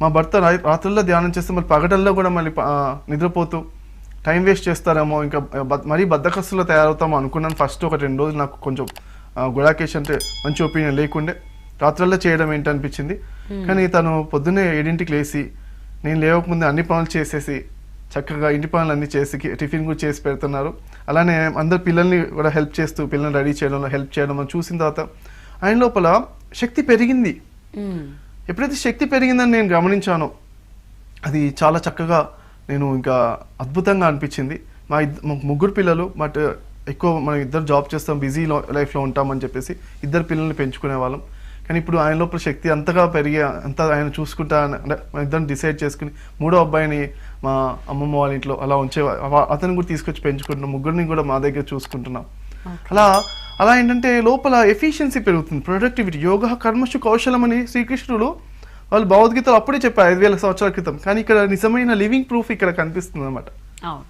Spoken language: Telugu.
మా భర్త రాత్రుల్లో ధ్యానం చేస్తే మళ్ళీ పగటల్లో కూడా మళ్ళీ నిద్రపోతూ టైం వేస్ట్ చేస్తారేమో ఇంకా మరీ బద్దకస్తులో తయారవుతామో అనుకున్నాను. ఫస్ట్ ఒక రెండు రోజులు నాకు కొంచెం గుడాకేష్ అంటే మంచి ఒపీనియన్ లేకుండే రాత్రుల్లో చేయడం ఏంటి అనిపించింది. కానీ తను పొద్దున్నే ఏడింటికి లేచి నేను లేవకముందే అన్ని పనులు చేసేసి చక్కగా ఇంటి పనులు అన్ని చేసి టిఫిన్ కూడా చేసి పెడుతున్నారు. అలానే అందరు పిల్లల్ని కూడా హెల్ప్ చేస్తూ పిల్లల్ని రెడీ చేయడంలో హెల్ప్ చేయడం చూసిన తర్వాత ఆయన లోపల శక్తి పెరిగింది. ఎప్పుడైతే శక్తి పెరిగిందని నేను గమనించానో అది చాలా చక్కగా నేను ఇంకా అద్భుతంగా అనిపించింది. మా ముగ్గురు పిల్లలు బట్ ఎక్కువ మనం ఇద్దరు జాబ్ చేస్తాం బిజీ లైఫ్లో ఉంటామని చెప్పేసి ఇద్దరు పిల్లల్ని పెంచుకునే వాళ్ళం. కానీ ఇప్పుడు ఆయన లోపల శక్తి అంతగా పెరిగి అంత ఆయన చూసుకుంటా అంటే మన ఇద్దరం డిసైడ్ చేసుకుని మూడో అబ్బాయిని మా అమ్మమ్మ వాళ్ళ ఇంట్లో అలా ఉంచే అతను కూడా తీసుకొచ్చి పెంచుకుంటున్నాం. ముగ్గురిని కూడా మా దగ్గర చూసుకుంటున్నాం. అలా అలా ఏంటంటే లోపల ఎఫిషియన్సీ పెరుగుతుంది. ప్రొడక్టివిటీ యోగ కర్మశు కౌశలం అని శ్రీకృష్ణుడు వాళ్ళు భగవద్గీతలు అప్పుడే చెప్పారు ఐదు వేల సంవత్సరాల క్రితం. కానీ ఇక్కడ నిజమైన లివింగ్ ప్రూఫ్ ఇక్కడ కనిపిస్తుంది అనమాట అవును.